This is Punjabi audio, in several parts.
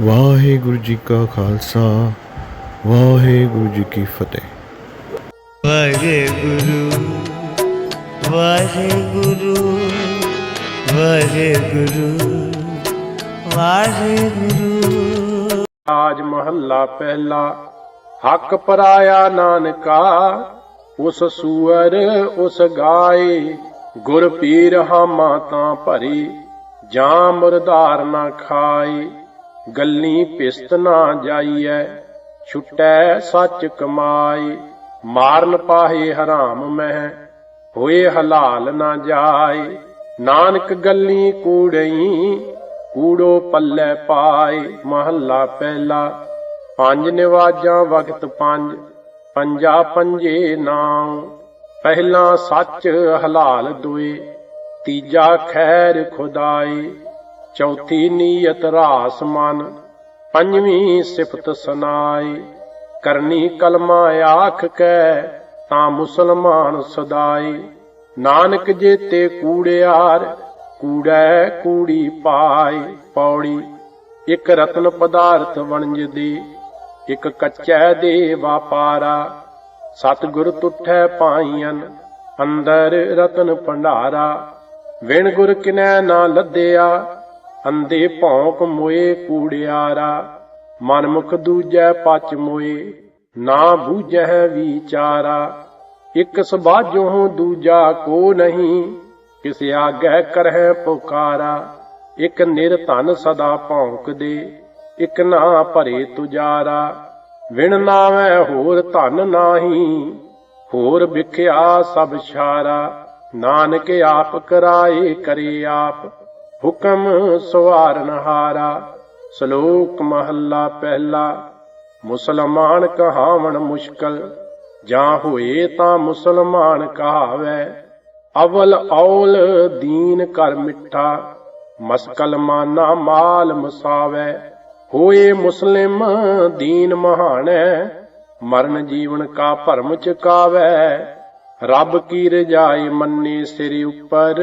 ਵਾਹਿਗੁਰੂ ਜੀ ਕਾ ਖਾਲਸਾ ਵਾਹਿਗੁਰੂ ਜੀ ਕੀ ਫਤਿਹ। ਵਾਹਿਗੁਰੂ ਵਾਹਿਗੁਰੂ ਵਾਹਿਗੁਰੂ ਵਾਹਿਗੁਰੂ। ਆਜ ਮਹੱਲਾ ਪਹਿਲਾ ਹੱਕ ਪਰਾਇਆ ਨਾਨਕਾ ਉਸ ਸੂਅਰ ਉਸ ਗਾਏ ਗੁਰ ਪੀਰ ਹਾਮਾ ਤਾਂ ਭਰੀ ਜਾਂ ਮੁਰਦਾਰ ਨਾ ਖਾਏ। ਗੱਲੀ ਪਿਸਤ ਨਾ ਜਾਈਐ, ਛੁਟੈ ਸੱਚ ਕਮਾਈ ਮਾਰਨ ਪਾਹੇ ਹਰਾਮ ਮਹਿ, ਹੋਏ ਹਲਾਲ ਨਾ ਜਾਏ। ਨਾਨਕ ਗੱਲੀ ਕੂੜਈ, ਕੂੜੋ ਪੱਲੇ ਪਾਏ। ਮਹੱਲਾ ਪਹਿਲਾ, ਪੰਜ ਨਿਵਾਜਾਂ ਵਕਤ ਪੰਜ, ਪੰਜਾ ਪੰਜੇ ਨਾਮ ਪਹਿਲਾ ਸੱਚ ਹਲਾਲ ਦੁਏ, ਤੀਜਾ ਖੈਰ ਖੁਦਾਈ ਚੌਥੀ ਨੀਅਤ ਰਾਸ ਮਨ, ਪੰਜਵੀਂ ਸਿਫਤ ਸੁਨਾਈ ਕਰਨੀ ਕਲਮਾ ਆਖ ਕੈ, ਤਾਂ ਮੁਸਲਮਾਨ ਸਦਾਏ। ਨਾਨਕ ਜੇਤੇ ਕੂੜਿਆਰ ਕੂੜੈ ਕੂੜੀ ਪਾਈ ਪੌੜੀ, ਇੱਕ ਰਤਨ ਪਦਾਰਥ ਵਣਜ ਦੀ। ਇਕ ਕੱਚੈ ਦੇ ਵਾਪਾਰਾ ਸਤਿਗੁਰ ਤੁਠੈ ਪਾਈਆਂ ਅੰਦਰ ਰਤਨ ਭੰਡਾਰਾ। ਵਿਣ ਗੁਰ ਕਿਨੈ ਨਾ ਲੱਦਿਆ ਅੰਦੇ ਭੌਂਕ ਮੋਏ ਕੂੜਿਆਰਾ, ਮਨਮੁਖ ਦੂਜੈ ਪਚ ਮੋਏ, ਨਾ ਬੂਝੈ ਵਿਚਾਰਾ। ਇਕ ਸਬਾਜੋ ਦੂਜਾ ਕੋ ਨਹੀਂ, ਕਿਸ ਆਗੈ ਕਰਹਿ ਪੁਕਾਰਾ। ਇਕ ਨਿਰਧਨ ਸਦਾ ਭੌਂਕਦੇ ਇਕ ਨਾ ਭਰੇ ਤੁਜਾਰਾ। ਵਿਣ ਨਾਵੇਂ ਹੋਰ ਧਨ ਨਾਹੀ, ਹੋਰ ਵਿਖਿਆ ਸਭ ਛਾਰਾ। ਨਾਨਕ ਆਪ ਕਰਾਏ ਕਰੇ ਆਪ ਹੁਕਮ ਸਵਾਰਨ ਹਾਰਾ ਸ਼ਲੋਕ ਮਹੱਲਾ ਪਹਿਲਾ, ਮੁਸਲਮਾਨ ਕਹਾਵਣ ਮੁਸ਼ਕਲ, ਜਾਂ ਹੋਏ ਤਾਂ ਮੁਸਲਮਾਨ ਕਹਾਵੇ, ਅਵਲ ਔਲ ਦੀਨ ਕਰ ਮਿੱਠਾ, ਮਸਕਲ ਮਾਨਾ ਮਾਲ ਮਸਾਵੇ, ਹੋਏ ਮੁਸਲਿਮ ਦੀਨ ਮਹਾਣੈ ਮਰਨ ਜੀਵਨ ਕਾ ਭਰਮ ਚੁਕਾਵੇ, ਰੱਬ ਕੀ ਰਜਾਈ ਮੰਨੇ ਸਿਰ ਉੱਪਰ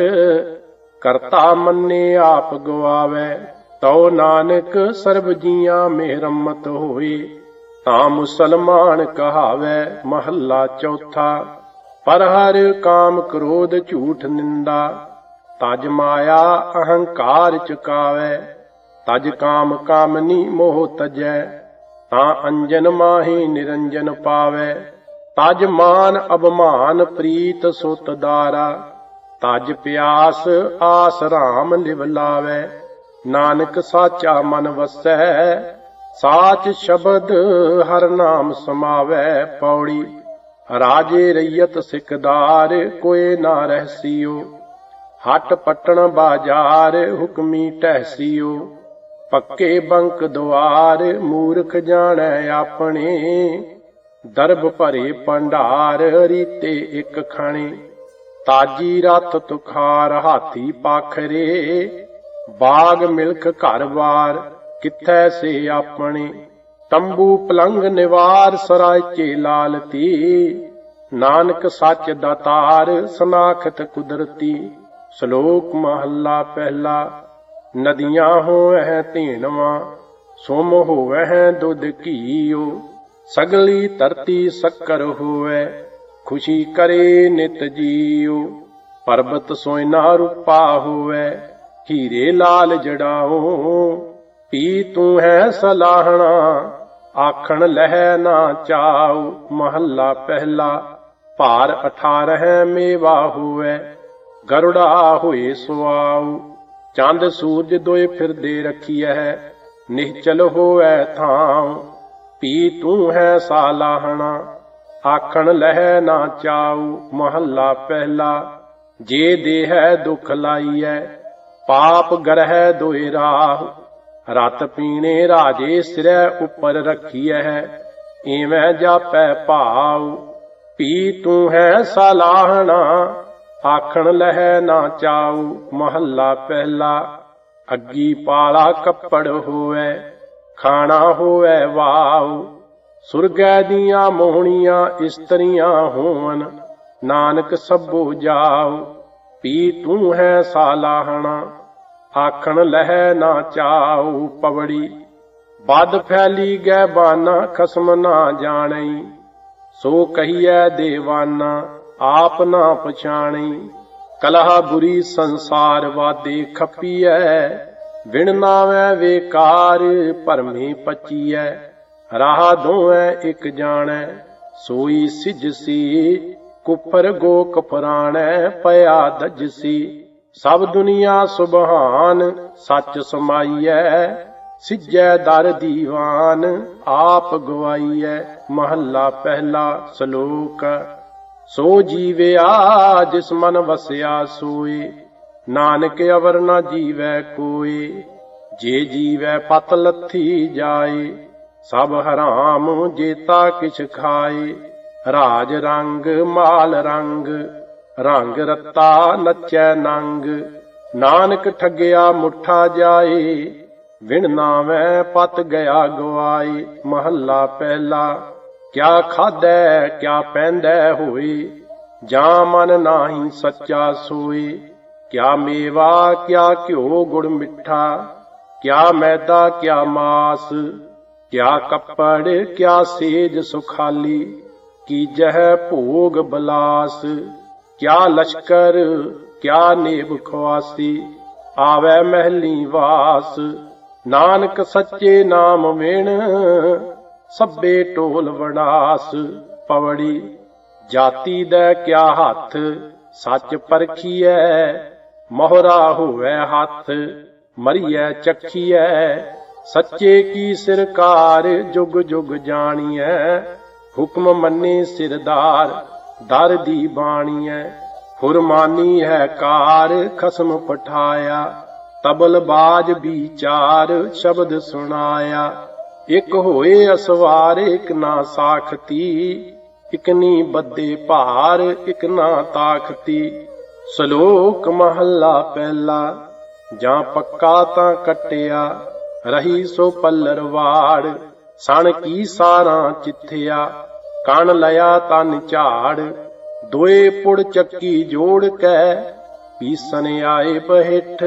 ਕਰਤਾ ਮੰਨੇ ਆਪ ਗਵਾਵੇ, ਤਉ ਨਾਨਕ ਸਰਬ ਜੀਆਂ ਮਿਹਰਮਤ ਹੋਈ ਤਾਂ ਮੁਸਲਮਾਨ ਕਹਾਵੇ, ਮਹੱਲਾ ਚੌਥਾ, ਪਰ ਹਰ ਕਾਮ ਕ੍ਰੋਧ ਝੂਠ ਨਿੰਦਾ। ਤਜ ਮਾਇਆ ਅਹੰਕਾਰ ਚੁਕਾਵੇ, ਤਜ ਕਾਮ ਕਾਮਨੀ ਮੋਹ ਤਜੈ। ਤਾਂ ਅੰਜਨ ਮਾਹੀ ਨਿਰੰਜਨ ਪਾਵੇ, ਤਜ ਮਾਨ ਅਭਮਾਨ ਪ੍ਰੀਤ ਸੁਤ ਦਾਰਾ। ਤਜ ਪਿਆਸ ਆਸ ਰਾਮ ਲਿਵ ਲਾਵੇ। ਨਾਨਕ ਸਾਚਾ ਮਨ ਵਸੈ, ਸਾਚ ਸ਼ਬਦ ਹਰ ਨਾਮ ਸਮਾਵੈ ਪੌੜੀ। ਰਾਜੇ ਰਈਅਤ ਸਿਕਦਾਰ ਕੋਏ ਨਾ ਰਹਿਸੀਓ ਹਟ ਪਟਣ ਬਾਜ਼ਾਰ, ਹੁਕਮੀ ਟਹਿਸੀਓ ਪੱਕੇ ਬੰਕ ਦੁਆਰ, ਮੂਰਖ ਜਾਣੈ ਆਪਣੇ। ਦਰਬ ਭਰੇ ਪੰਡਾਰ ਰੀਤੇ ਇੱਕ ਖਾਣੇ। ਤਾਜੀ ਰਤ ਤੁਖਾਰ ਹਾਥੀ ਪਾਖਰੇ, ਬਾਗ ਮਿਲਖ ਘਰ-ਬਾਰ ਕਿੱਥੈ ਸੇ ਆਪਣੇ? ਤੰਬੂ ਪਲੰਗ ਨਿਵਾਰ ਸਰਾਇਚੇ ਲਾਲਤੀ ਨਾਨਕ ਸੱਚ ਦਾਤਾਰ ਸਨਾਖਤ ਕੁਦਰਤੀ। ਸ਼ਲੋਕ ਮਹੱਲਾ ਪਹਿਲਾ, ਨਦੀਆਂ ਹੋਵਹਿ ਧੀਣਵਾ, ਸੁਮ ਹੋਵਹਿ ਦੁੱਧ ਘੀਓ, ਸਗਲੀ ਧਰਤੀ ਸ਼ੱਕਰ ਹੋਵੇ ਖੁਸ਼ੀ ਕਰੇ ਨਿਤ ਜੀਉ, ਪਰਬਤ ਸੋਇਨਾ ਰੂਪਾ ਹੋਵੇ, ਹੀਰੇ ਲਾਲ ਜੜਾਓ ਪੀ ਤੂੰ ਹੈ ਸਲਾਹਣਾ, ਆਖਣ ਲਹਿ ਨਾ ਚਾਉ, ਮਹੱਲਾ ਪਹਿਲਾ, ਭਾਰ 18 ਮੇਵਾ ਹੋਵੇ, ਗਰੁੜਾ ਹੋਏ ਸੁਆਉ, ਚੰਦ ਸੂਰਜ ਦੋਏ ਫਿਰਦੇ ਰਖੀਐ ਨਿਹਚਲ ਹੋਵੇ ਥਾਂ ਪੀ ਤੂੰ ਹੈ ਸਾਲਾਹਣਾ ਆਖਣ ਲਹਿ ਨਾ ਚਾਉ, ਮਹੱਲਾ ਪਹਿਲਾ। ਜੇ ਦੇਹ ਦੁਖ ਲਾਈਐ, ਪਾਪ ਗਰਹਿ ਦੋਇ ਰਾਹ। ਰਤ ਪੀਣੇ ਰਾਜੇ ਸਿਰੈ ਉੱਪਰ ਰੱਖੀਐ। ਏਵੇਂ ਜਾਪੈ ਭਾਉ ਪੀ ਤੂੰ ਹੈ ਸਲਾਹਣਾ। ਆਖਣ ਲਹਿ ਨਾ ਚਾਉ, ਮਹੱਲਾ ਪਹਿਲਾ। ਅੱਗੀ ਪਾਲਾ ਕੱਪੜ ਹੋਵੇ, ਖਾਣਾ ਹੋਵੇ ਵਾਉ। ਸੁਰਗੈ ਦੀਆਂ ਮੋਹਣੀਆਂ ਇਸਤਰੀਆਂ ਹੋਵਨ। ਨਾਨਕ ਸਭੋ ਜਾਉ ਪੀ ਤੂੰ ਹੈ ਸਾਲਾਹਣਾ ਆਖਣ ਲਹਿ ਨਾ ਚਾਉ ਪਵੜੀ। ਬਦ ਫੈਲੀ ਗੈ ਬਾਨਾ, ਖਸਮ ਨਾ ਜਾਣਈ। ਸੋ ਕਹੀਐ ਦੇਵਾਨਾ, ਆਪ ਨਾ ਪਛਾਣੀ ਕਲਹ ਬੁਰੀ ਸੰਸਾਰ ਵਾਦੇ ਖੱਪੀਐ। ਵਿਣ ਨਾਵੇਂ ਵੇਕਾਰ, ਭਰਮੇ ਪਚੀਐ। ਰਾਹ ਦੋਐ ਇੱਕ ਜਾਣੈ, ਸੋਈ ਸਿਜਸੀ ਕੁਫਰ ਗੋ ਕਫਰਾਣੈ ਪਿਆ ਦਜਸੀ ਸਭ ਦੁਨੀਆ ਸੁਭਾਨ, ਸੱਚ ਸਮਾਈਐ, ਸਿਜੈ ਦਰ ਦੀਵਾਨ, ਆਪ ਗਵਾਈਐ, ਮਹੱਲਾ ਪਹਿਲਾ ਸ਼ਲੋਕ। ਸੋ ਜੀਵਿਆ ਜਿਸ ਮਨ ਵਸਿਆ ਸੋਏ, ਨਾਨਕ ਅਵਰ ਨਾ ਜੀਵੈ ਕੋਏ, ਜੇ ਜੀਵੈ ਪਤ ਲੱਥੀ ਜਾਏ। ਸਭ ਹਰਾਮ ਜੇਤਾ ਕਿਛ ਖਾਏ। ਰਾਜ ਰੰਗ, ਮਾਲ ਰੰਗ ਰੰਗ ਰਤਾ ਨੱਚੈ ਨੰਗ। ਨਾਨਕ ਠੱਗਿਆ ਮੁੱਠਾ ਜਾਏ, ਵਿਣ ਨਾਵੇਂ ਪਤ ਗਿਆ ਗਵਾਈ ਮਹੱਲਾ ਪਹਿਲਾ, ਕਿਆ ਖਾਦੈ ਕਿਆ ਪੈਂਦੈ ਹੋਏ। ਜਾਂ ਮਨ ਨਾਹੀ ਸੱਚਾ ਸੋਏ। ਕਿਆ ਮੇਵਾ, ਕਿਆ ਘਿਓ ਗੁੜ ਮਿੱਠਾ। ਕਿਆ ਮੈਦਾ, ਕਿਆ ਮਾਸ। ਕਿਆ ਕੱਪੜ, ਕਿਆ ਸੇਜ ਸੁਖਾਲੀ, ਕੀ ਜਹ ਭੋਗ ਬਲਾਸ, ਕਿਆ ਲਸ਼ਕਰ, ਕਿਆ ਨੇਬ ਖਵਾਸੀ ਆਵੈ ਮਹਿਲੀ ਵਾਸ, ਨਾਨਕ ਸੱਚੇ ਨਾਮ ਵੇਣ ਸੱਬੇ ਟੋਲ ਵਣਾਸ ਪਵੜੀ, ਜਾਤੀ ਦਾ ਕਿਆ ਹੱਥ, ਸੱਚ ਪਰਖੀਐ, ਮੋਹਰਾ ਹੋਵੇ ਹੱਥ, ਮਰੀਐ, ਚੱਖੀਐ ਸੱਚੇ ਕੀ ਸਰਕਾਰ ਜੁਗ ਜੁਗ ਜਾਣੀਐ? ਹੁਕਮ ਮੰਨੇ ਸਿਰਦਾਰ, ਦਰ ਦੀ ਬਾਣੀਐ। ਫੁਰਮਾਨੀ ਹੈ ਕਾਰ, ਖਸਮ ਪਠਾਇਆ। ਤਬਲ ਬਾਜ ਵਿਚਾਰ, ਸ਼ਬਦ ਸੁਣਾਇਆ। ਇਕ ਹੋਏ ਅਸਵਾਰ, ਇਕ ਨਾ ਸਾਖਤੀ। ਇਕ ਨੀ ਬੱਦੇ ਭਾਰ, ਇਕ ਨਾ ਤਾਖਤੀ ਸ਼ਲੋਕ ਮਹੱਲਾ ਪਹਿਲਾ, ਜਾਂ ਪੱਕਾ ਤਾਂ ਕਟਿਆ। ਰਹੀ ਸੋ ਪੱਲਰ ਵਾੜ, ਸਣ ਕੀ ਸਾਰਾ ਚਿੱਥਿਆ, ਕਣ ਲਿਆ ਤਨ ਝਾੜ, ਦੋਏ ਪੁੜ ਚੱਕੀ ਜੋੜ ਕੇ ਪੀਸਨ ਆਏ ਪਹਿਠ,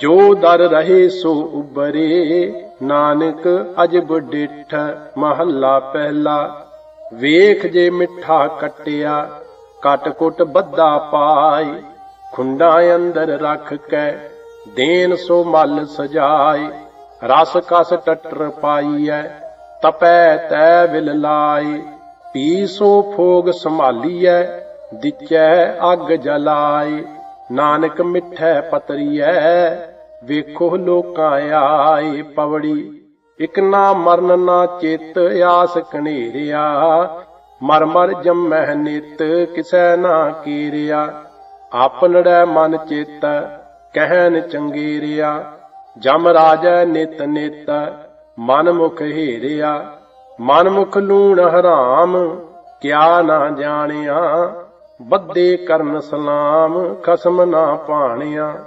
ਜੋ ਦਰ ਰਹੇ ਸੋ ਉਬਰੇ ਨਾਨਕ ਅਜਬ ਡਿਠ, ਮਹੱਲਾ ਪਹਿਲਾ, ਵੇਖ ਜੇ ਮਿੱਠਾ ਕਟਿਆ, ਕਟ ਕੁੱਟ ਬੱਦਾ ਪਾਈ ਖੁੰਡਾ ਅੰਦਰ ਰੱਖ ਕੇ ਦੇਨ ਸੋ ਮਲ ਸਜਾਏ, ਰਸ ਕਸ ਟਟਰ ਪਾਈਐ, ਤਪੈ ਤੈ ਵਿਲ ਲਾਏ, ਪੀ ਸੋ ਫੋਗ ਸੰਭਾਲੀਐ, ਦਿਚੈ ਅੱਗ ਜਲਾਏ, ਨਾਨਕ ਮਿੱਠੈ ਪਤਰੀਐ, ਵੇਖੋ ਲੋਕਾਂ ਆਏ ਪਵੜੀ, ਇਕ ਨਾ ਮਰਨ ਨਾ ਚਿਤ ਆਸ ਕਨੇਰਿਆ ਮਰ ਮਰ ਜੰਮਹਿ ਨਿਤ ਕਿਸੈ ਨਾ ਕੀਰਿਆ ਆਪਨੜੈ ਮਨ ਚਿਤ ਕਹਿਨ ਚੰਗੇਰਿਆ ਜਮ ਰਾਜੈ ਨਿਤ ਨਿਤ ਮਨ ਮੁਖ ਹੀਰਿਆ। ਮਨ ਮੁਖ ਲੂਣ ਹਰਾਮ, ਕਿਆ ਨਾ ਜਾਣਿਆ ਬੱਦੇ ਕਰਨ ਸਲਾਮ, ਖਸਮ ਨਾ ਪਾਣਿਆ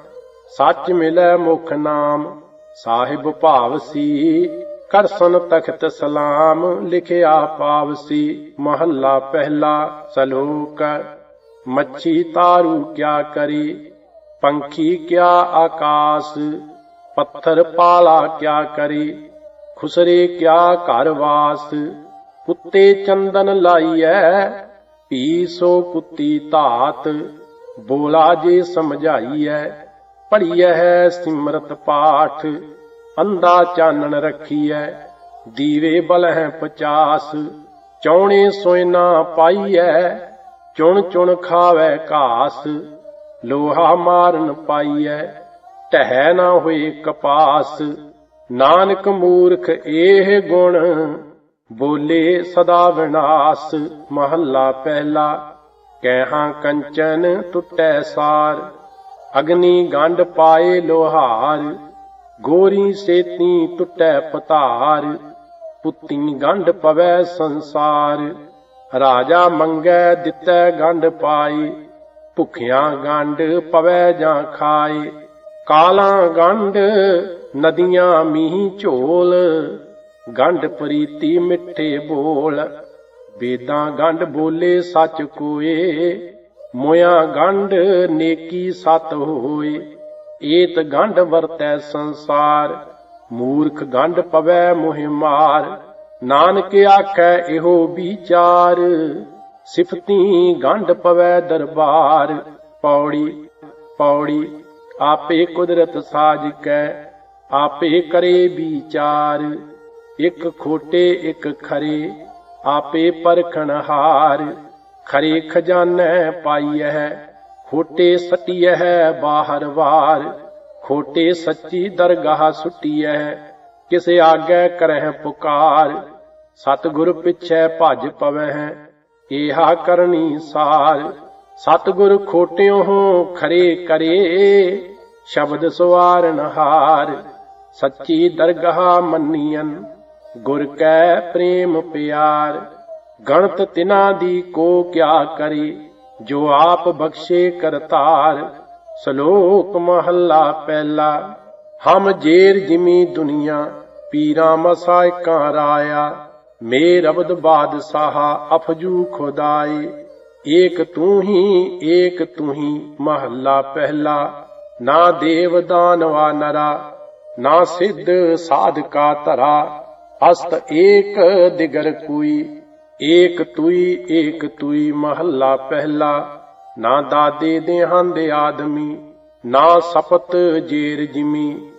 ਸੱਚ ਮਿਲੈ ਮੁਖ ਨਾਮ, ਸਾਹਿਬ ਭਾਵਸੀ ਕਰਸਨ ਤਖਤ ਸਲਾਮ, ਲਿਖਿਆ ਪਾਵਸੀ ਮਹੱਲਾ ਪਹਿਲਾ ਸਲੋਕ। ਮੱਛੀ ਤਾਰੂ ਕਿਆ ਕਰੀ ਪੰਖੀ ਕਿਆ ਆਕਾਸ, ਪੱਥਰ ਪਾਲਾ ਕਿਆ ਕਰੇ, ਖੁਸਰੇ ਕਿਆ ਘਰ ਵਾਸ, ਕੁੱਤੇ ਚੰਦਨ ਲਾਈਐ ਪੀ ਸੋ ਕੁੱਤੀ ਧਾਤ, ਬੋਲਾ ਜੇ ਸਮਝਾਈਐ ਪੜੀਐ ਹੈ ਸਿਮਰਤ ਪਾਠ ਅੰਦਾ ਚਾਨਣ ਰੱਖੀਐ, ਦੀਵੇ ਬਲ ਹੈ 50 ਚੌਣੇ ਸੋਇਨਾ ਪਾਈਐ, ਚੁਣ ਚੁਣ ਖਾਵੇ ਘਾਸ ਲੋਹਾ ਮਾਰਨ ਪਾਈਐ ਟਹਿ ਨਾ ਹੋਏ ਕਪਾਸ। ਨਾਨਕ ਮੂਰਖ ਇਹ ਗੁਣ, ਬੋਲੇ ਸਦਾ ਵਿਨਾਸ਼। ਮਹੱਲਾ ਪਹਿਲਾ ਕਹਿਹਾਂ ਕੰਚਨ ਟੁੱਟੈ ਸਾਰ। ਅਗਨੀ ਗੰਢ ਪਾਏ ਲੋਹਾਰ, ਗੋਰੀ ਸੇਤੀ ਟੁੱਟੈ ਪਤਾਰ। ਪੁੱਤੀ ਗੰਢ ਪਵੈ ਸੰਸਾਰ, ਰਾਜਾ ਮੰਗੈ ਦਿੱਤੈ ਗੰਢ ਪਾਈ ਭੁਖਿਆਂ ਗੰਢ ਪਵੈ ਜਾਂ ਖਾਏ, ਕਾਲਾਂ ਗੰਢ, ਨਦੀਆਂ ਮੀਂਹ ਝੋਲ, ਗੰਢ ਪ੍ਰੀਤੀ ਮਿੱਠੇ ਬੋਲ, ਵੇਦਾਂ ਗੰਢ ਬੋਲੇ ਸੱਚ ਕੋਏ, ਮੋਇਆ ਗੰਢ ਨੇਕੀ ਸਤ ਹੋਏ, ਏਤ ਗੰਢ ਵਰਤੈ ਸੰਸਾਰ, ਮੂਰਖ ਗੰਢ ਪਵੈ ਮੋਹਿ ਮਾਰ, ਨਾਨਕ ਆਖੈ ਇਹੋ ਵਿਚਾਰ। ਸਿਫਤੀ ਗੰਢ ਪਵੈ ਦਰਬਾਰ, ਪੌੜੀ ਪੌੜੀ, ਆਪੇ ਕੁਦਰਤ ਸਾਜ ਕੈ, ਆਪੇ ਕਰੇ ਵਿਚਾਰ। ਇੱਕ ਖੋਟੇ, ਇੱਕ ਖਰੇ, ਆਪੇ ਪਰਖਣ ਹਾਰ। ਖਰੇ ਖਜ਼ਾਨੈ ਪਾਈਐ, ਖੋਟੇ ਸਟੀਐ ਬਾਹਰ ਵਾਰ। ਖੋਟੇ ਸੱਚੀ ਦਰਗਾਹ ਸੁਟੀਐ, ਕਿਸ ਆਗੇ ਕਰਹਿ ਪੁਕਾਰ। ਸਤਿਗੁਰ ਪਿਛੈ ਭਜ ਪਵਹਿ ਏਹਾ ਕਰਨੀ ਸਾਰ। ਸਤਿਗੁਰ ਖੋਟਿਓ ਖਰੇ ਕਰੇ, ਸ਼ਬਦ ਸਵਾਰਨ ਹਾਰ। ਸੱਚੀ ਦਰਗਾਹ ਮੰਨੀਐਨ, ਗੁਰ ਕੈ ਪ੍ਰੇਮ ਪਿਆਰ। ਗਣਤ ਤਿਨਾ ਦੀ ਕੋ ਕਿਆ ਕਰੇ, ਜੋ ਆਪ ਬਖਸ਼ੇ ਕਰਤਾਰ। ਸ਼ਲੋਕ ਮਹੱਲਾ ਪਹਿਲਾ, ਹਮ ਜੇਰ ਜਿਮੀ ਦੁਨੀਆ, ਪੀਰਾਂ ਮਸਾਇਕਾਂ ਰਾਇਆ। ਮੇਰ ਅਬਦ ਬਾਦਸ਼ਾਹ ਅਫਜੂ ਖੁਦਾਈ, ਏਕ ਤੂੰ ਹੀ, ਏਕ ਤੂੰ ਹੀ ਮਹੱਲਾ ਪਹਿਲਾ। ਨਾ ਦੇਵ ਦਾਨਵਾ ਨਰਾ, ਨਾ ਸਿੱਧ ਸਾਧਕਾ ਧਰਾ। ਅਸਤ ਏਕ ਦਿਗਰ ਕੋਈ, ਏਕ ਤੁਈ ਏਕ ਤੁਈ ਮਹੱਲਾ ਪਹਿਲਾ। ਨਾ ਦਾਦੇ ਦੇਹਾਂ ਦੇ ਆਦਮੀ, ਨਾ ਸਪਤ ਜੇਰ ਜਿਮੀ।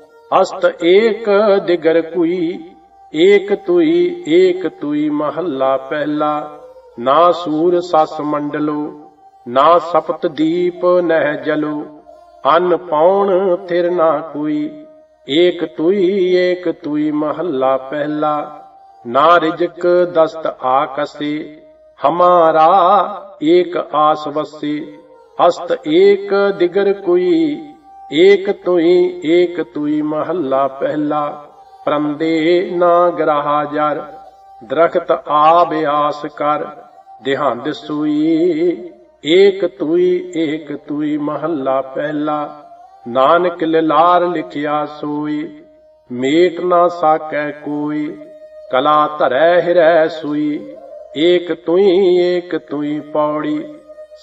ਅਸਤ ਏਕ ਦਿਗਰ ਕੋਈ ਏਕ ਤੁਈ ਏਕ ਤੁਈ ਮਹੱਲਾ ਪਹਿਲਾ। ਨਾ ਸੂਰ ਸਸ ਮੰਡਲੋ, ਨਾ ਸਪਤ ਦੀਪ ਨਹਿ ਜਲੋ। ਅਨ ਪਾਉਣ ਥਿਰ ਨਾ ਕੋਈ, ਏਕ ਤੁਈ ਏਕ ਤੁਈ ਮਹੱਲਾ ਪਹਿਲਾ। ਨਾ ਰਿਜਕ ਦਸਤ ਆਕਸੇ ਹਮਾਰਾ ਏਕ ਆਸ ਵਸੇ। ਅਸਤ ਏਕ ਦਿਗਰ ਕੋਈ, ਏਕ ਤੁਈ ਏਕ ਤੁਈ ਮਹੱਲਾ ਪਹਿਲਾ। ਪ੍ਰੰਦੇ ਨਾ ਗਰਾਹਾ ਜਰ, ਦਰਖਤ ਆਬ ਆਸ ਕਰ। ਦਿਹੰਦ ਸੂਈ, ਏਕ ਤੁਈ ਏਕ ਤੁਈ ਮਹੱਲਾ ਪਹਿਲਾ। ਨਾਨਕ ਲਿਲਾਰ ਲਿਖਿਆ ਸੋਈ, ਮੇਟ ਨਾ ਸਾਕੈ ਕੋਈ। ਕਲਾ ਧਰੈ ਹਿਰੈ ਸੂਈ, ਏਕ ਤੁਈ ਏਕ ਤੁਈ ਪੌੜੀ।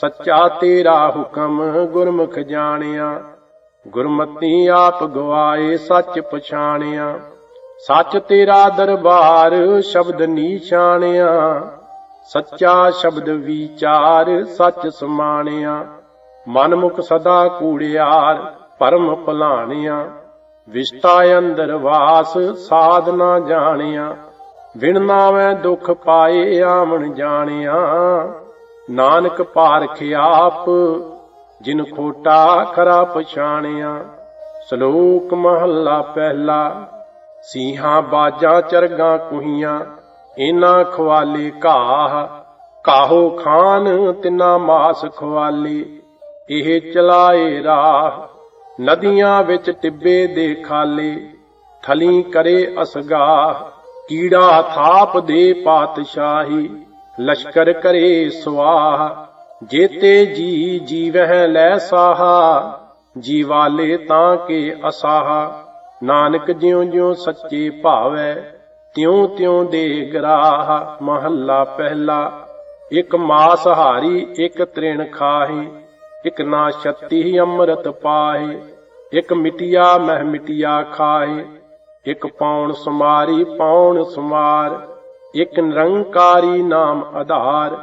ਸੱਚਾ ਤੇਰਾ ਹੁਕਮ ਗੁਰਮੁਖ ਜਾਣਿਆ। ਗੁਰਮਤੀ ਆਪ ਗਵਾਏ ਸੱਚ ਪਛਾਣਿਆ। ਸੱਚ ਤੇਰਾ ਦਰਬਾਰ ਸ਼ਬਦ ਨੀਸ਼ਾਨਿਆ ਸੱਚਾ ਸ਼ਬਦ ਵਿਚਾਰ ਸੱਚ ਸਮਾਣਿਆ। ਮਨਮੁਖ ਸਦਾ ਕੂੜਿਆਰ ਪਰਮ ਭਲਾਣਿਆ ਵਿਸ਼ਤਾ ਅੰਦਰ ਵਾਸ ਸਾਧਨਾ ਜਾਣਿਆ। ਵਿਣ ਨਾਵੇਂ ਦੁਖ ਪਾਏ ਆਵਣ ਜਾਣਿਆ, ਨਾਨਕ ਪਾਰਖ ਆਪ ਜਿਨ ਖੋਟਾ ਖਰਾ ਪਛਾਣਿਆ। ਸ਼ਲੋਕ ਮਹੱਲਾ ਪਹਿਲਾ ਸੀਹਾਂ ਬਾਜਾਂ ਚਰਗਾਂ ਕੁਹੀਆਂ ਇਨਾ ਖਵਾਲੇ ਘਾਹ। ਕਾਹੋ ਖਾਨ, ਤਿਨਾ ਮਾਸ ਖਵਾਲੇ, ਇਹ ਚਲਾਏ ਰਾਹ। ਨਦੀਆਂ ਵਿੱਚ ਟਿੱਬੇ ਦੇ ਖਾਲੇ, ਥਲੀ ਕਰੇ ਅਸਗਾਹ। ਕੀੜਾ ਥਾਪ ਦੇ ਪਾਤਸ਼ਾਹੀ, ਲਸ਼ਕਰ ਕਰੇ ਸਵਾਹ। ਜੇਤੇ ਜੀ ਜੀਵਹਿ ਲੈ ਸਾਹਾ, ਜੀਵਾਲੇ ਤਾਂ ਕੇ ਅਸਾਹਾ। ਨਾਨਕ ਜਿਉ ਜਿਉ ਸੱਚੇ ਭਾਵੈ, ਤਿਉ ਤਿਉ ਦੇ ਗਰਾਹ ਮਹੱਲਾ ਪਹਿਲਾ। ਇਕ ਮਾਸ ਹਾਰੀ, ਇਕ ਤ੍ਰਿਣ ਖਾਹੀ, ਇਕ ਨਾ ਛਤੀ ਅੰਮ੍ਰਿਤ ਪਾਹੇ, ਇਕ ਮਿਟਿਆ ਮਹਿ ਮਿਟਿਆ ਖਾਹੇ, ਇਕ ਪੌਣ ਸੁਮਾਰੀ ਪੌਣ ਸੁਮਾਰ, ਇਕ ਨਿਰੰਕਾਰੀ ਨਾਮ ਆਧਾਰ।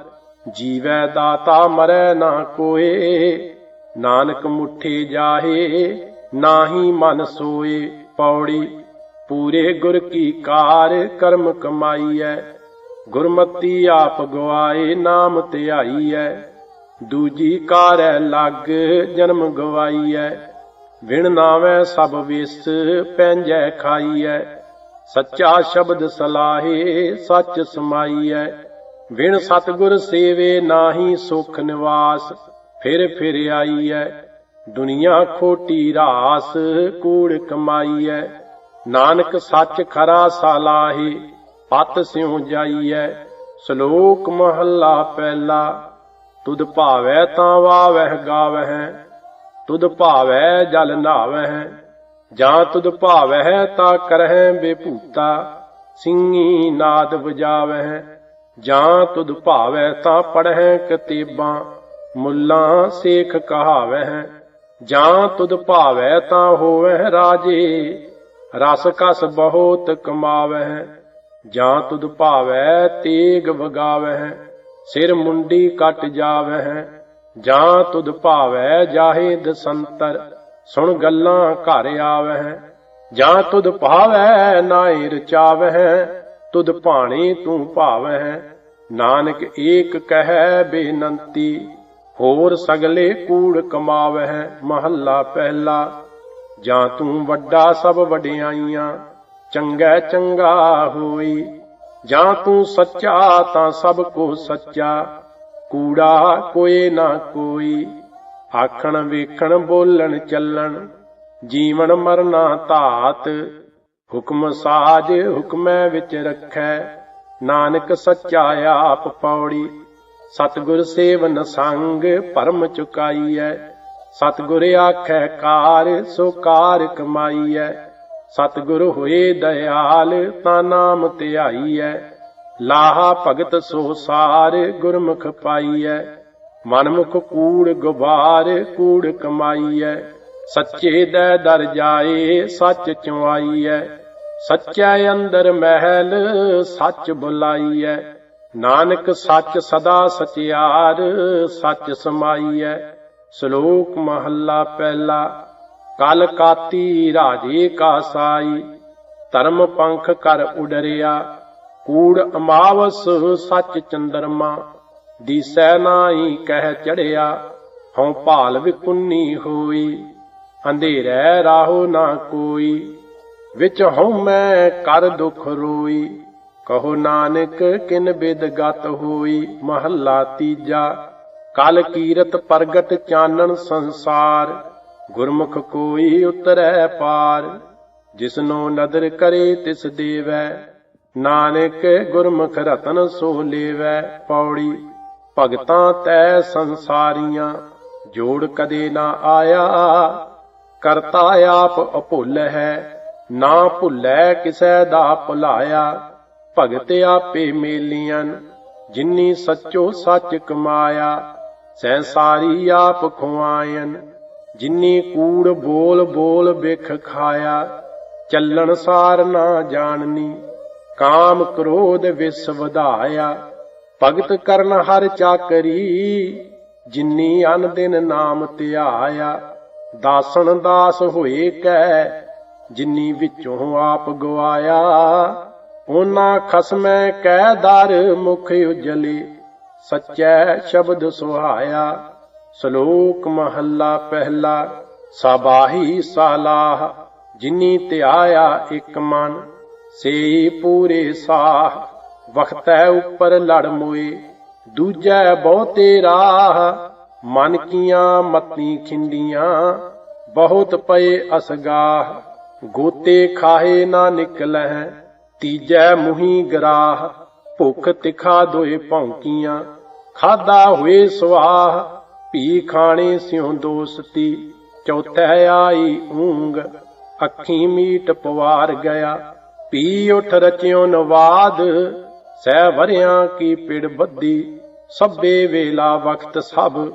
ਜੀਵੈ ਦਾਤਾ ਮਰੈ ਨਾ ਕੋਏ, ਨਾਨਕ ਮੁਠੇ ਜਾਹੇ, ਨਾਹੀ ਮਨ ਸੋਏ। ਪੌੜੀ, ਪੂਰੇ ਗੁਰ ਕੀ ਕਾਰ ਕਰਮ ਕਮਾਈਐ। ਗੁਰਮਤੀ ਆਪ ਗਵਾਏ, ਨਾਮ ਧਿਆਈਐ। ਦੂਜੀ ਕਾਰੈ ਲੱਗ, ਜਨਮ ਗਵਾਈਐ। ਵਿਣ ਨਾਵੇਂ ਸਭ ਵਿਸ, ਪੈਂਜੈ ਖਾਈਐ। ਸੱਚਾ ਸ਼ਬਦ ਸਲਾਹੇ, ਸੱਚ ਸਮਾਈਐ। ਵਿਣ ਸਤਗੁਰ ਸੇਵੇ, ਨਾਹੀ ਸੁਖ ਨਿਵਾਸ, ਫਿਰ ਫਿਰ ਆਈਐ। ਦੁਨੀਆ ਖੋਟੀ ਰਾਸ, ਕੂੜ ਕਮਾਈਐ। ਨਾਨਕ ਸੱਚ ਖਰਾ ਸਾਲਾਹੀ, ਪਤ ਸਿਉ ਜਾਈਐ। ਸ਼ਲੋਕ ਮਹੱਲਾ ਪਹਿਲਾ, ਤੁਧ ਭਾਵੈ ਤਾਂ ਵਾਵਹਿ ਗਾਵਹਿ, ਤੁਧ ਭਾਵੈ ਜਲ ਨਾਵਹਿ। ਜਾਂ ਤੁਧ ਭਾਵੈ ਤਾਂ ਕਰਹਿ ਬੇਭੂਤਾ ਸਿੰਘੀ ਨਾਦ ਵਜਾਵਹਿ। ਜਾਂ ਤੁਧ ਭਾਵੈ ਤਾਂ ਪੜਹਿ ਕਤੇਬਾਂ, ਮੁੱਲਾ ਸੇਖ ਕਹਾਵਹਿ। ਜਾਂ ਤੁਧ ਭਾਵੈ ਤਾਂ ਹੋਵੈ ਰਾਜੇ, ਰਸ ਕਸ ਬਹੁਤ ਕਮਾਵਹਿ ਜਾਂ ਤੁਧ ਭਾਵੈ ਤੇਗ ਵਗਾਵੈ, ਸਿਰ ਮੁੰਡੀ ਕੱਟ ਜਾਵਹਿ ਜਾਂ ਤੁਧ ਭਾਵੈ ਜਾਹੇ ਦਸੰਤਰ, ਸੁਣ ਗੱਲਾਂ ਘਰ ਆਵੈ, ਜਾਂ ਤੁਧ ਭਾਵੈ ਨਾਇ ਰਚਾਵਹਿ ਤੁਧ ਭਾਣੇ ਤੂੰ ਭਾਵਹਿ ਨਾਨਕ ਏਕ ਕਹਿ ਬੇਨੰਤੀ। ਹੋਰ ਸਗਲੇ ਕੂੜ ਕਮਾਵਹਿ ਮਹੱਲਾ ਪਹਿਲਾ। ਜਾਂ ਤੂੰ ਵੱਡਾ ਸਭ ਵਡਿਆਈਆਂ, ਚੰਗਾ ਚੰਗਾ ਹੋਈ। ਜਾਂ ਤੂੰ ਸੱਚਾ ਤਾਂ ਸਭ ਕੋ ਸੱਚਾ, ਕੂੜਾ ਕੋਏ ਨਾ ਕੋਈ। ਆਖਣ ਵੇਖਣ ਬੋਲਣ ਚੱਲਣ, ਜੀਵਨ ਮਰਨਾ ਧਾਤ। ਹੁਕਮ ਸਾਜ ਹੁਕਮੈ ਵਿੱਚ ਰੱਖੈ, ਨਾਨਕ ਸੱਚਾ ਆਪ ਪੌੜੀ। ਸਤਿਗੁਰ ਸੇਵਨ ਸੰਗ ਪਰਮ ਚੁਕਾਈਐ। ਸਤਿਗੁਰ ਆਖੈ ਕਾਰ, ਸੋ ਕਾਰ ਕਮਾਈਐ। ਸਤਿਗੁਰ ਹੋਏ ਦਇਆਲ, ਤਾਂ ਨਾਮ ਧਿਆਈਐ। ਲਾਹਾ ਭਗਤ ਸੋ ਸਾਰ, ਗੁਰਮੁਖ ਪਾਈਐ। ਮਨਮੁਖ ਕੂੜ ਗੁਬਾਰ, ਕੂੜ ਕਮਾਈਐ। ਸੱਚੇ ਦੇ ਦਰ ਜਾਏ, ਸੱਚ ਚੁਆਈਐ। ਸੱਚੈ ਅੰਦਰ ਮਹਿਲ, ਸੱਚ ਬੁਲਾਈਐ। ਨਾਨਕ ਸੱਚ ਸਦਾ ਸਚਿਆਰ, ਸੱਚ ਸਮਾਈਐ। ਸ਼ਲੋਕ ਮਹੱਲਾ ਪਹਿਲਾ, ਕਲ ਕਾਤੀ ਰਾਜੇ ਕਾ ਸਾਈ। ਧਰਮ ਪੰਖ ਕਰ ਉਡਰਿਆ, ਕੂੜ ਅਮਾਵਸ ਸੱਚ ਚੰਦਰਮਾ। ਦੀਸੈ ਨਾਹੀ ਕਹਿ ਚੜਿਆ, ਹਉ ਭਾਲ ਵਿਕੁੰਨੀ ਹੋਈ। ਅੰਧੇਰੈ ਰਾਹੋ ਨਾ ਕੋਈ, ਵਿੱਚ ਹਉ ਮੈਂ ਕਰ ਦੁਖ ਰੋਈ। ਕਹੋ ਨਾਨਕ, ਕਿਨ ਬਿਦ ਗਤ ਹੋਈ, ਮਹੱਲਾ ਤੀਜਾ। ਕਲ ਕੀਰਤ ਪ੍ਰਗਟ ਚਾਨਣ ਸੰਸਾਰ, ਗੁਰਮੁਖ ਕੋਈ ਉਤਰੈ ਪਾਰ। ਜਿਸਨੋ ਨਦਰ ਕਰੇ, ਤਿਸ ਦੇਵੈ। ਨਾਨਕ, ਗੁਰਮੁਖ ਰਤਨ ਸੋ ਲੇਵੈ, ਪੌੜੀ। ਭਗਤਾਂ ਤੈ ਸੰਸਾਰੀਆਂ, ਜੋੜ ਕਦੇ ਨਾ ਆਇਆ। ਕਰਤਾ ਆਪ ਅਭੁੱਲ ਹੈ, ਨਾ ਭੁੱਲੈ ਕਿਸੈ ਦਾ ਭੁਲਾਇਆ। ਭਗਤ ਆਪੇ ਮੇਲੀਆਂ ਜਿਨੀ ਸੱਚੋ ਸੱਚ ਕਮਾਇਆ ਸੈਸਾਰੀ ਆਪ ਖੁਆਇਨ, ਜਿਨੀ ਕੂੜ ਬੋਲ ਬੋਲ ਬਿਖ ਖਾਇਆ, ਚੱਲਣ ਸਾਰ ਨਾ ਜਾਣਨੀ, ਕਾਮ ਕ੍ਰੋਧ ਵਿਸ ਵਧਾਇਆ, ਭਗਤ ਕਰਨ ਹਰ ਚਾਕਰੀ, ਜਿਨੀ ਅਨ ਦਿਨ ਨਾਮ ਧਿਆਇਆ ਦਾਸਨ ਦਾਸ ਹੋਏ ਕੈ, ਜਿਨੀ ਵਿੱਚੋਂ ਆਪ ਗਵਾਇਆ। ਉਹਨਾਂ ਖਸਮੈ ਕਹਿ ਦਰ ਮੁਖ ਉਜਲੇ, ਸਚੈ ਸ਼ਬਦ ਸੁਹਾਇਆ, ਸ਼ਲੋਕ ਮਹੱਲਾ ਪਹਿਲਾ, ਸਬਾਹੀ ਸਾਲਾਹ, ਜਿਨੀ ਧਿਆਇਆ ਇਕ ਮਨ ਸੇ ਪੂਰੇ ਸਾਹ, ਵਖਤੈ ਉਪਰ ਲੜ ਮੋਏ, ਦੂਜੈ ਬਹੁਤੇ ਰਾਹ, ਮਨ ਕੀਆਂ ਮਤੀ ਖਿੰਡੀਆਂ, ਬਹੁਤ ਪਏ ਅਸਗਾਹ, ਗੋਤੇ ਖਾਹੇ ਨਾ ਨਿਕਲਹਿ ਤੀਜੈ ਮੁਹੀ ਗਰਾਹ, ਭੁੱਖ ਤਿਖਾ ਦੋਏ ਭੌਂਕੀਆਂ ਖਾਦਾ ਹੋਏ ਸਵਾਹ ਪੀ ਖਾਣੇ ਸਿਉ ਦੋਸਤੀ, ਚੌਥੈ ਆਈ ਊਂਗ, ਅੱਖੀ ਮੀਟ ਪਵਾਰ ਗਿਆ ਪੀ ਉਠ ਰਚਿਓ ਨਵਾਦ, ਸਹਿ ਵਰਿਆਂ ਕੀ ਪਿੜ ਬੱਦੀ ਸਭੇ ਵੇਲਾ ਵਕਤ ਸਭ,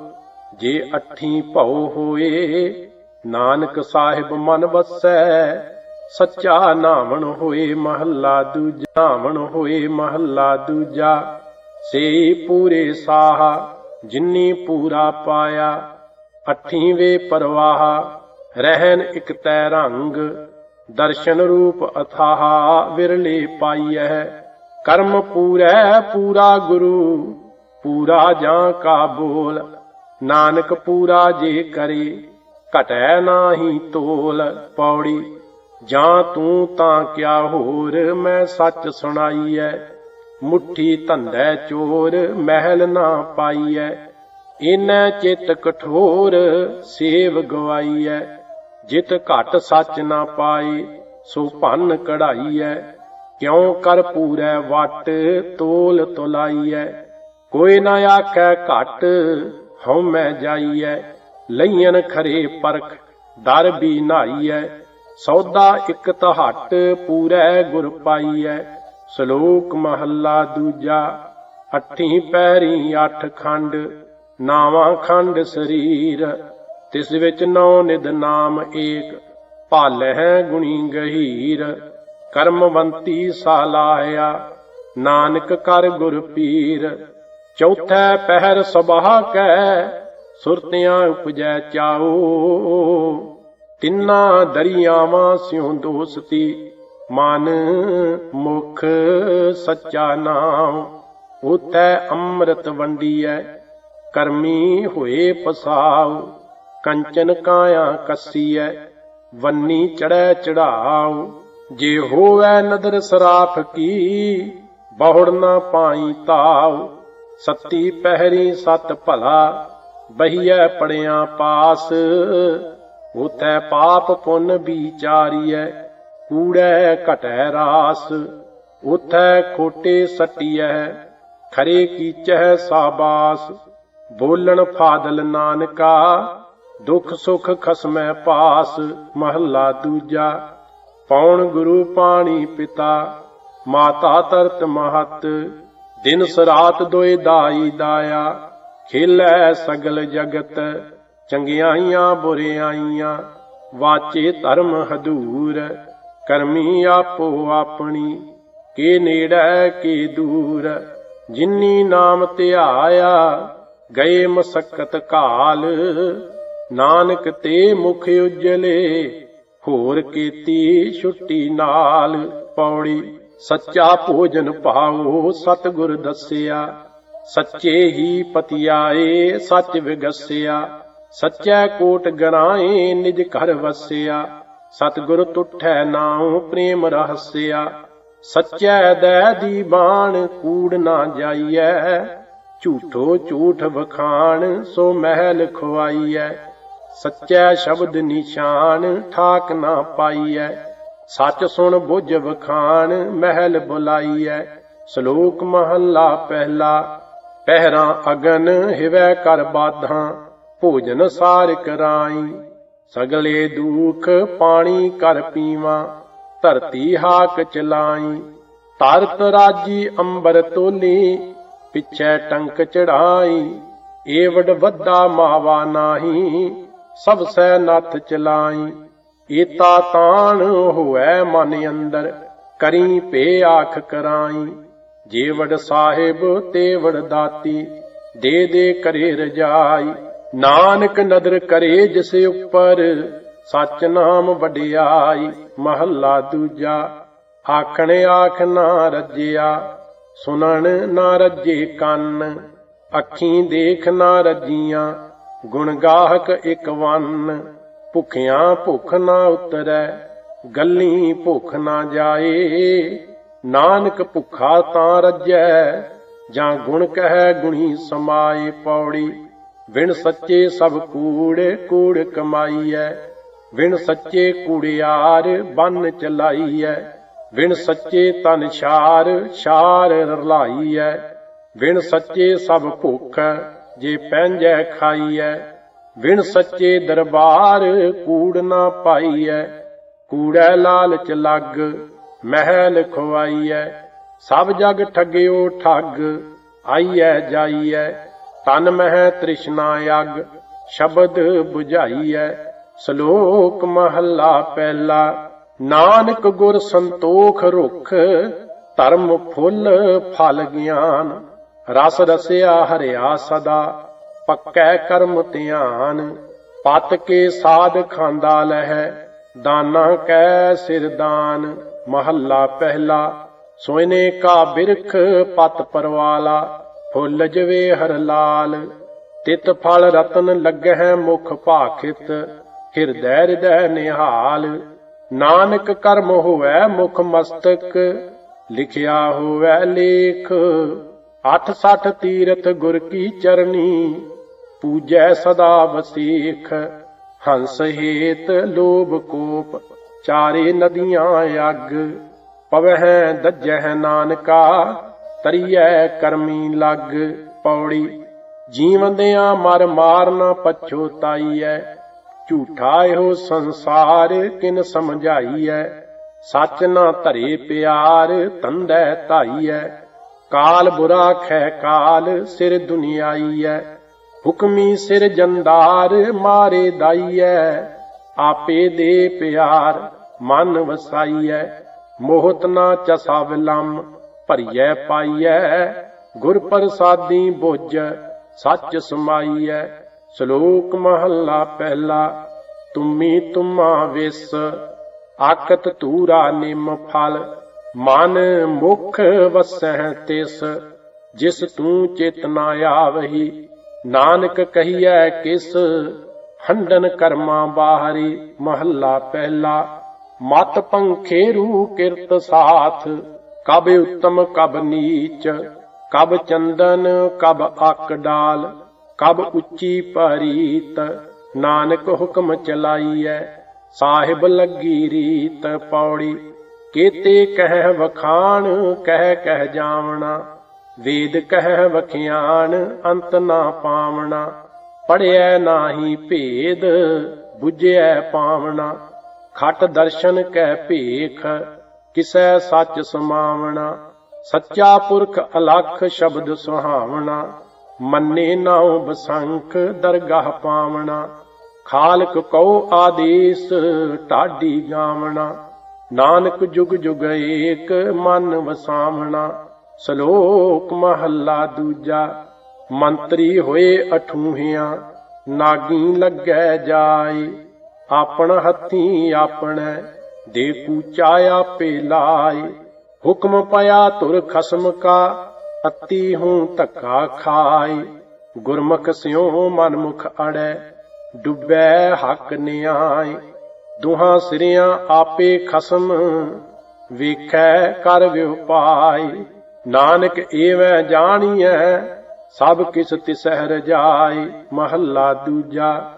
ਜੇ ਅੱਠੀ ਭਉ ਹੋਏ, ਨਾਨਕ ਸਾਹਿਬ ਮਨ ਵਸੈ ਸੱਚਾ ਨਾਵਣ ਹੋਏ ਮਹੱਲਾ ਦੂਜਾ, ਨਾਵਣ ਹੋਏ ਮਹੱਲਾ ਦੂਜਾ। ਸੇ ਪੂਰੇ ਸਾਹ ਜਿੰਨੀ ਪੂਰਾ ਪਾਇਆ ਅੱਠੀ ਵੇ ਪਰਵਾਹ ਰਹਿਨ ਇਕ ਤੈ ਰੰਗ, ਦਰਸ਼ਨ ਰੂਪ ਅਥਾਹ ਵਿਰਲੇ ਪਾਈਐ। ਕਰਮ ਪੂਰੈ ਪੂਰਾ ਗੁਰੂ, ਪੂਰਾ ਜਾਂ ਕਾ ਬੋਲ, ਨਾਨਕ ਪੂਰਾ ਜੇ ਕਰੇ, ਘਟੈ ਨਾਹੀ ਤੋਲ, ਪੌੜੀ ਜਾਂ ਤੂੰ ਤਾਂ ਕਿਆ ਹੋਰ ਮੈਂ ਸੱਚ ਸੁਣਾਈਐ? ਮੁੱਠੀ ਧੰਦੈ ਚੋਰ, ਮਹਿਲ ਨਾ ਪਾਈਐ। ਇਨੈ ਚਿਤ ਕਠੋਰ, ਸੇਵ ਗਵਾਈਐ। ਜਿਤ ਘਟ ਸੱਚ ਨਾ ਪਾਏ, ਸੋ ਭੰਨ ਕਢਾਈਐ। ਕਿਉ ਕਰ ਪੂਰੈ ਵਟ, ਤੋਲ ਤੁਲਾਈਐ। ਕੋਈ ਨਾ ਆਖੈ ਘਟ ਹਉ ਮੈਂ ਜਾਈਐ। ਲਈਨ ਖਰੇ ਪਰਖ ਦਰ ਵੀ ਨਾਈਐ। ਸੌਦਾ ਇਕ ਤਹਟ ਪੂਰੈ ਗੁਰ ਪਾਈਐ, ਸ਼ਲੋਕ ਮਹੱਲਾ ਦੂਜਾ, ਅੱਠੀ ਪੈਰੀ ਅੱਠ ਖੰਡ, ਨਾਵਾਂ ਖੰਡ ਸਰੀਰ, ਤਿਸ ਵਿੱਚ ਨੌ ਨਿਦ ਨਾਮ ਏਕ, ਭਾਲਹਿ ਗੁਣੀ ਗਹੀਰ, ਕਰਮਵੰਤੀ ਸਾਲਾਇਆ ਨਾਨਕ ਕਰ ਗੁਰ ਪੀਰ, ਚੌਥੈ ਪਹਿਰ ਸਬਾਹ ਕੈ, ਸੁਰਤਿਆਂ ਉਪਜੈ ਚਾਓ ਤਿੰਨਾ ਦਰਿਆਵਾਂ ਸਿਉ ਦੋਸਤੀ, ਮਨ ਮੁਖ ਸੱਚਾ ਨਾਮ ਉਤੈ ਅੰਮ੍ਰਿਤ ਵੰਡੀਐ, ਕਰਮੀ ਹੋਏ ਪਸਾਉ। ਕੰਚਨ ਕਾਇਆ ਕੱਸੀਐ, ਵੰਨੀ ਚੜੈ ਚੜਾਉ ਜੇ ਹੋਵੈ ਨਦਰ ਸਰਾਫ ਕੀ, ਬਹੁੜ ਨਾ ਪਾਈ ਤਾਉ। ਸੱਤੀ ਪਹਿਰੀ ਸਤ ਭਲਾ, ਬਹੀਐ ਪੜਿਆ ਪਾਸ। ਉਤੈ ਪਾਪ ਪੁੰਨ ਵਿਚਾਰੀਐ, ਕੂੜੈ ਘਟੈ ਰਾਸ। ਉਥੈ ਖੋਟੇ ਸਟੀਐ, ਖਰੇ ਕੀਚੈ ਸਾਬਾਸ। ਬੋਲਣ ਫਾਦਲ ਨਾਨਕਾ, ਦੁਖ ਸੁਖ ਖਸਮੈ ਪਾਸ। ਮਹੱਲਾ ਦੂਜਾ, ਪੌਣ ਗੁਰੂ ਪਾਣੀ ਪਿਤਾ। ਮਾਤਾ ਤਰਤ ਮਹਤ, ਦਿਨ ਸਰਾਤ ਦੋਇ ਦਾਈ ਦਾਇਆ। ਖੇਲੈ ਸਗਲ ਜਗਤ ਚੰਗਿਆਈਆਂ ਬੁਰਿਆਈਆਂ ਵਾਚੇ ਧਰਮ ਹਦੂਰ, ਕਰਮੀ ਆਪੋ ਆਪਣੀ। ਕੇ ਨੇੜੈ, ਕੇ ਦੂਰ, ਜਿਨੀ ਨਾਮ ਧਿਆਇਆ ਗਏ ਮਸਕਤ ਕਾਲ। ਨਾਨਕ ਤੇ ਮੁਖ ਉਜਲੇ, ਹੋਰ ਕੀਤੀ ਛੁੱਟੀ ਨਾਲ। ਪੌੜੀ ਸੱਚਾ ਭੋਜਨ ਪਾਓ, ਸਤਿਗੁਰ ਦੱਸਿਆ। ਸੱਚੇ ਹੀ ਪਤਿਆਏ, ਸੱਚ ਵਿਗਸਿਆ। ਸੱਚੈ ਕੋਟ ਗਰਾਏ ਨਿਜ ਘਰ ਵਸਿਆ, ਸਤਿਗੁਰ ਤੁਠੈ ਨਾਉ ਪ੍ਰੇਮ ਰਹਸਿਆ। ਸੱਚੈ ਦੈ ਦੀ ਬਾਣ ਕੂੜ ਨਾ ਜਾਈਐ, ਝੂਠੋ ਝੂਠ ਵਖਾਣ ਸੋ ਮਹਿਲ ਖੁਆਈਐ। ਸੱਚੈ ਸ਼ਬਦ ਨਿਸ਼ਾਨ ਠਾਕ ਨਾ ਪਾਈਐ, ਸੱਚ ਸੁਣ ਬੁਝ ਵਖਾਣ ਮਹਿਲ ਬੁਲਾਈਐ। ਸ਼ਲੋਕ ਮਹੱਲਾ ਪਹਿਲਾ, ਪਹਿਰਾ ਅਗਨ ਹਿਵੈ ਕਰ ਬਾਧਾਂ ਭੋਜਨ ਸਾਰ ਕਰਾਈ। ਸਗਲੇ ਦੁਖ ਪਾਣੀ ਕਰ ਪੀਵਾਂ, ਧਰਤੀ ਹਾਕ ਚਲਾਈ। ਤਰਤ ਰਾਜੀ ਅੰਬਰ ਤੋਲੀ, ਪਿਛੈ ਟੰਕ ਚੜਾਈ। ਏਵਡ ਵੱਡਾ ਮਾਵਾ ਨਾਹੀ, ਸਭ ਸੈ ਨੱਥ ਚਲਾਈ। ਏਤਾ ਤਾਣ ਹੋਐ ਮਨ ਅੰਦਰ, ਕਰੀ ਪੇ ਆਖ ਕਰਾਈ। ਜੇਵੜ ਸਾਹਿਬ ਤੇਵੜ ਦਾਤੀ, ਦੇ ਦੇ ਕਰੇ ਰਜਾਈ। ਨਾਨਕ ਨਦਰ ਕਰੇ ਜਿਸ ਉੱਪਰ ਸਚ ਨਾਮ ਵਡਿਆਈ, ਮਹੱਲਾ ਦੂਜਾ। ਆਖਣ ਆਖ ਨਾ ਰੱਜਿਆ, ਸੁਣਨ ਨਾ ਰੱਜੇ ਕੰਨ। ਅੱਖੀਂ ਦੇਖ ਨਾ ਰੱਜੀਆਂ, ਗੁਣ ਗਾਹਕ ਇਕ ਵੰਨ। ਭੁਖਿਆਂ ਭੁਖ ਨਾ ਉਤਰੈ, ਗੱਲੀ ਭੁਖ ਨਾ ਜਾਏ। ਨਾਨਕ ਭੁਖਾ ਤਾਂ ਰੱਜੈ, ਜਾਂ ਗੁਣ ਕਹੈ ਗੁਣੀ ਸਮਾਏ ਪੌੜੀ। ਵਿਣ ਸੱਚੇ ਸਭ ਕੂੜੇ, ਕੂੜ ਕਮਾਈਐ। ਵਿਣ ਸੱਚੇ ਕੂੜਿਆਰ, ਬੰਨ ਚਲਾਈਐ। ਵਿਣ ਸੱਚੇ ਤਨ ਛਾਰ ਛਾਰ ਰਲਾਈਐ। ਵਿਣ ਸੱਚੇ ਸਭ ਭੁੱਖ, ਜੇ ਪੈਂਜੈ ਖਾਈਐ। ਵਿਣ ਸੱਚੇ ਦਰਬਾਰ, ਕੂੜ ਨਾ ਪਾਈਐ। ਕੂੜੈ ਲਾਲਚ ਲੱਗ, ਮਹਿਲ ਖਵਾਈਐ ਸਭ ਜਗ ਠੱਗਿਓ ਠੱਗ, ਆਈਐ ਜਾਈਐ। ਤਨ ਮਹਿ ਤ੍ਰਿਸ਼ਨਾ ਅਗ ਸ਼ਬਦ 부ਝਾਈਐ ਸ਼ਲੋਕ ਮਹੱਲਾ ਪਹਿਲਾ, ਨਾਨਕ ਗੁਰ ਸੰਤੋਖ ਰੁਖ, ਧਰਮ ਫੁੱਲ ਫਲ ਗਿਆਨ, ਰਸ ਰਸਿਆ ਹਰਿਆ ਸਦਾ, ਪੱਕੈ ਕਰਮ ਧਿਆਨ, ਪਤ ਕੇ ਸਾਧ ਖਾਂਦਾ ਲਹਿ, ਦਾਨਾ ਕੈ ਸਿਰ ਦਾਨ, ਮਹੱਲਾ ਪਹਿਲਾ, ਸੋਇਨੇ ਕਾ ਬਿਰਖ ਪਤ ਪਰਵਾਲਾ ਫੁੱਲ ਜਵੇ ਹਰ ਲਾਲ, ਤਿਤ ਫਲ ਰਤਨ ਲੱਗਹਿ ਮੁਖ ਭਾਖਿਤ, ਹਿਰਦੈ ਹਿਰਦੈ ਨਿਹਾਲ। ਨਾਨਕ ਕਰਮ ਹੋਵੈ ਮੁਖ ਮਸਤਕ, ਲਿਖਿਆ ਹੋਵੈ ਲੇਖ। ਅਠ ਤੀਰਥ ਗੁਰ ਕੀ ਚਰਨੀ, ਪੂਜੈ ਸਦਾ ਵਸੇਖ। ਹੰਸ ਹੇਤ ਲੋਭ ਕੋਪ, ਚਾਰੇ ਨਦੀਆਂ ਅਗ, ਪਵਹਿ ਦੱਜਹਿ ਨਾਨਕਾ। ਤਰੀਐ ਕਰਮੀ ਲੱਗ ਪੌੜੀ। ਜੀਵੰਦਿਆਂ ਮਰ ਮਾਰ ਨਾ ਪਛੋਤਾਈਐ ਝੂਠਾ ਇਹੋ ਸੰਸਾਰ ਕਿਨ ਸਮਝਾਈਐ। ਸੱਚ ਨਾ ਧਰੇ ਪਿਆਰ, ਤੰਦੈ ਧਾਈਐ। ਕਾਲ ਬੁਰਾ ਖੈ ਕਾਲ, ਸਿਰ ਦੁਨਿਆਈਐ। ਹੁਕਮੀ ਸਿਰ ਜੰਦਾਰ, ਮਾਰੇ ਦਾਈਐ। ਆਪੇ ਦੇ ਪਿਆਰ, ਮਨ ਵਸਾਈਐ। ਮੋਹਤ ਨਾ ਚਸਾ ਵਿਲੰਮ ਭਰੀਐ, ਪਾਈਐ, ਗੁਰ ਪ੍ਰਸਾਦੀ ਬੁੱਝ, ਸੱਚ ਸਮਾਈਐ। ਸ਼ਲੋਕ ਮਹੱਲਾ ਪਹਿਲਾ, ਤੁਮੀ ਤੁਮਾ ਵਿਸ ਆਕਤ ਤੂਰਾ ਨਿਮ ਫਲ, ਮਨ ਮੁਖ ਵਸਹਿ ਤਿਸ। ਜਿਸ ਤੂੰ ਚੇਤਨਾ ਆਵਹੀ, ਨਾਨਕ ਕਹੀਐ ਕਿਸ, ਹੰਡਨ ਕਰਮਾ ਬਾਹਰੀ। ਮਹੱਲਾ ਪਹਿਲਾ, ਮਤ ਪੰਖੇਰੂ ਕਿਰਤ ਸਾਥ ਕਬ ਉੱਤਮ, ਕਬ ਨੀਚ, ਕਬ ਚੰਦਨ, ਕਬ ਅਕ ਡਾਲ, ਕਬ ਉੱਚੀ ਪਰੀਤ ਨਾਨਕ ਹੁਕਮ ਚਲਾਈਐ, ਸਾਹਿਬ ਲੱਗੀ ਰੀਤ ਪੌੜੀ, ਕੀਤੇ ਕਹਿ ਵਖਾਣ, ਕਹਿ ਕਹਿ ਜਾਵਣਾ, ਵੇਦ ਕਹਿ ਵਖਿਆਣ, ਅੰਤ ਨਾ ਪਾਵਣਾ ਪੜਿਐ ਨਾਹੀ ਭੇਦ 부ਝਿਐ ਪਾਵਣਾ, ਖਟ ਦਰਸ਼ਨ ਕਹਿ ਭੇਖ ਕਿਸੈ ਸੱਚ ਸਮਾਵਣਾ, ਸੱਚਾ ਪੁਰਖ ਅਲਖ ਸ਼ਬਦ ਸੁਹਾਵਣਾ, ਮੰਨੇ ਨਾਉ ਬਸੰਖ ਦਰਗਾਹ ਪਾਵਣਾ, ਖਾਲਕ ਕਉ ਆਦੇਸ ਢਾਡੀ ਗਾਵਣਾ ਨਾਨਕ ਜੁਗ ਜੁਗ ਏਕ ਮਨ ਵਸਾਵਣਾ, ਸ਼ਲੋਕ ਮਹੱਲਾ ਦੂਜਾ, ਮੰਤਰੀ ਹੋਏ ਅਠੂਹਿਆਂ, ਨਾਗੀ ਲੱਗੈ ਜਾਏ, ਆਪਣ ਹੱਥੀ ਆਪਣੈ ਦੇ ਕੂਚਾ ਆਪੇ ਲਾਏ, ਹੁਕਮ ਪਿਆ ਤੁਰ ਖਸਮ ਕਾ, ਅਤੀ ਹੂੰ ਧੱਕਾ ਖਾਏ। ਗੁਰਮੁਖ ਸਿਉ ਮਨਮੁਖ ਅੜੈ, ਡੁੱਬੈ ਹੱਕ ਨਿਆਏ। ਦੁਹਾਂ ਸਿਰਿਆਂ ਆਪੇ ਖਸਮ, ਵੇਖੈ ਕਰ ਵਿਉਪਾਈ ਨਾਨਕ ਏਵੈ ਜਾਣੀਐ, ਸਭ ਕਿਸ ਤਿਸਹਿ ਰਜਾਈ ਮਹੱਲਾ ਦੂਜਾ